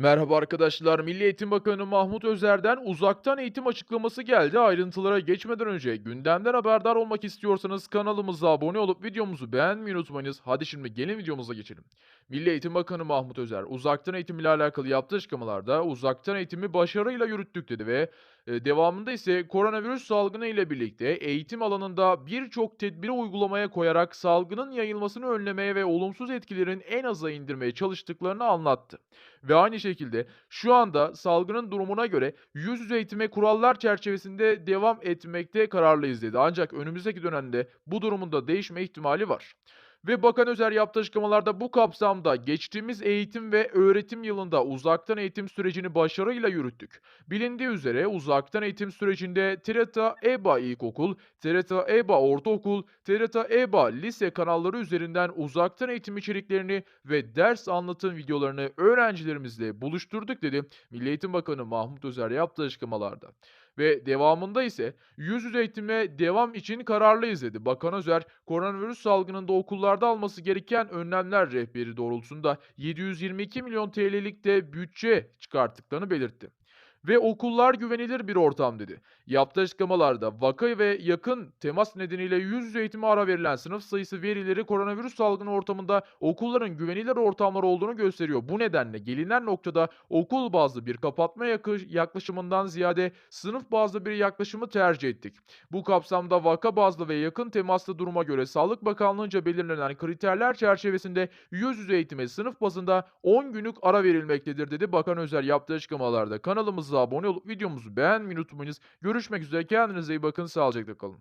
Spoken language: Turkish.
Merhaba arkadaşlar. Milli Eğitim Bakanı Mahmut Özer'den uzaktan eğitim açıklaması geldi. Ayrıntılara geçmeden önce gündemden haberdar olmak istiyorsanız kanalımıza abone olup videomuzu beğenmeyi unutmayınız. Hadi şimdi gelin videomuza geçelim. Milli Eğitim Bakanı Mahmut Özer uzaktan eğitim ile alakalı yaptığı açıklamalarda uzaktan eğitimi başarıyla yürüttük dedi ve devamında ise koronavirüs salgını ile birlikte eğitim alanında birçok tedbiri uygulamaya koyarak salgının yayılmasını önlemeye ve olumsuz etkilerin en aza indirmeye çalıştıklarını anlattı. Ve aynı şekilde şu anda salgının durumuna göre yüz yüze eğitime kurallar çerçevesinde devam etmekte kararlıyız dedi. Ancak önümüzdeki dönemde bu durumun da değişme ihtimali var. Ve Bakan Özer yaptığı açıklamalarda bu kapsamda geçtiğimiz eğitim ve öğretim yılında uzaktan eğitim sürecini başarıyla yürüttük. Bilindiği üzere uzaktan eğitim sürecinde TRTA EBA İlkokul, TRTA EBA Ortaokul, TRTA EBA Lise kanalları üzerinden uzaktan eğitim içeriklerini ve ders anlatım videolarını öğrencilerimizle buluşturduk dedi Milli Eğitim Bakanı Mahmut Özer yaptığı açıklamalarda. Ve devamında ise yüz yüze eğitime devam için kararlıyız dedi. Bakan Özer, koronavirüs salgınında okullarda alması gereken önlemler rehberi doğrultusunda 722 milyon TL'lik de bütçe çıkarttıklarını belirtti. Ve okullar güvenilir bir ortam dedi. Yaptığı açıklamalarda vaka ve yakın temas nedeniyle yüz yüze eğitime ara verilen sınıf sayısı verileri koronavirüs salgını ortamında okulların güvenilir ortamlar olduğunu gösteriyor. Bu nedenle gelinen noktada okul bazlı bir kapatma yaklaşımından ziyade sınıf bazlı bir yaklaşımı tercih ettik. Bu kapsamda vaka bazlı ve yakın temaslı duruma göre Sağlık Bakanlığı'nca belirlenen kriterler çerçevesinde yüz yüze eğitime sınıf bazında 10 günlük ara verilmektedir dedi Bakan Özer yaptığı açıklamalarda. Kanalımıza abone olup videomuzu beğenmeyi unutmayınız. Görüşmek üzere kendinize iyi bakın sağlıcakla kalın.